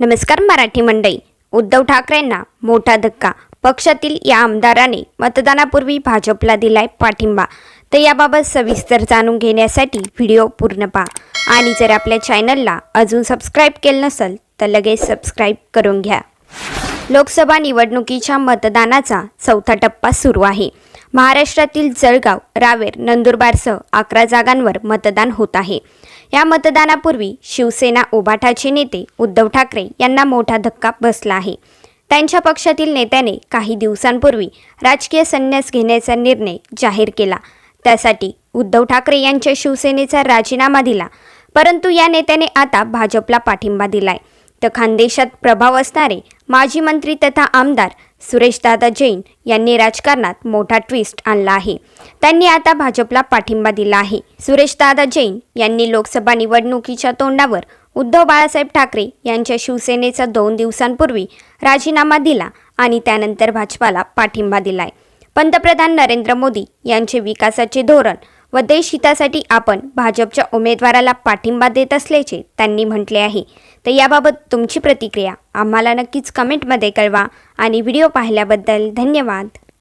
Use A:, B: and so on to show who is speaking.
A: नमस्कार मराठी मंडळी. उद्धव ठाकरेंना मोठा धक्का. पक्षातील या आमदाराने मतदानापूर्वी भाजपला दिलाय पाठिंबा. तर याबाबत सविस्तर जाणून घेण्यासाठी व्हिडिओ पूर्ण पहा. आणि जर आपल्या चॅनलला अजून सबस्क्राईब केलं नसेल तर लगेच सबस्क्राईब करून घ्या. लोकसभा निवडणुकीच्या मतदानाचा चौथा टप्पा सुरू आहे. महाराष्ट्रातील जळगाव रावेर नंदुरबारसह अकरा जागांवर मतदान होत आहे. या मतदानापूर्वी शिवसेना ओबाठाचे नेते उद्धव ठाकरे यांना मोठा धक्का बसला आहे. त्यांच्या पक्षातील नेत्याने काही दिवसांपूर्वी राजकीय संन्यास घेण्याचा निर्णय जाहीर केला. त्यासाठी उद्धव ठाकरे यांच्या शिवसेनेचा राजीनामा दिला. परंतु या नेत्याने आता भाजपला पाठिंबा दिलाय. तर खानदेशात प्रभाव असणारे माजी मंत्री तथा आमदार सुरेशदादा जैन यांनी राजकारणात मोठा ट्विस्ट आणला आहे. त्यांनी आता भाजपला पाठिंबा दिला आहे. सुरेशदादा जैन यांनी लोकसभा निवडणुकीच्या तोंडावर उद्धव बाळासाहेब ठाकरे यांच्या शिवसेनेचा दोन दिवसांपूर्वी राजीनामा दिला आणि त्यानंतर भाजपाला पाठिंबा दिलाय. पंतप्रधान नरेंद्र मोदी यांचे विकासाचे धोरण व देशहितासाठी आपण भाजपच्या उमेदवाराला पाठिंबा देत असल्याचे त्यांनी म्हटले आहे. तर याबाबत तुमची प्रतिक्रिया आम्हाला नक्कीच कमेंटमध्ये कळवा आणि व्हिडिओ पाहिल्याबद्दल धन्यवाद.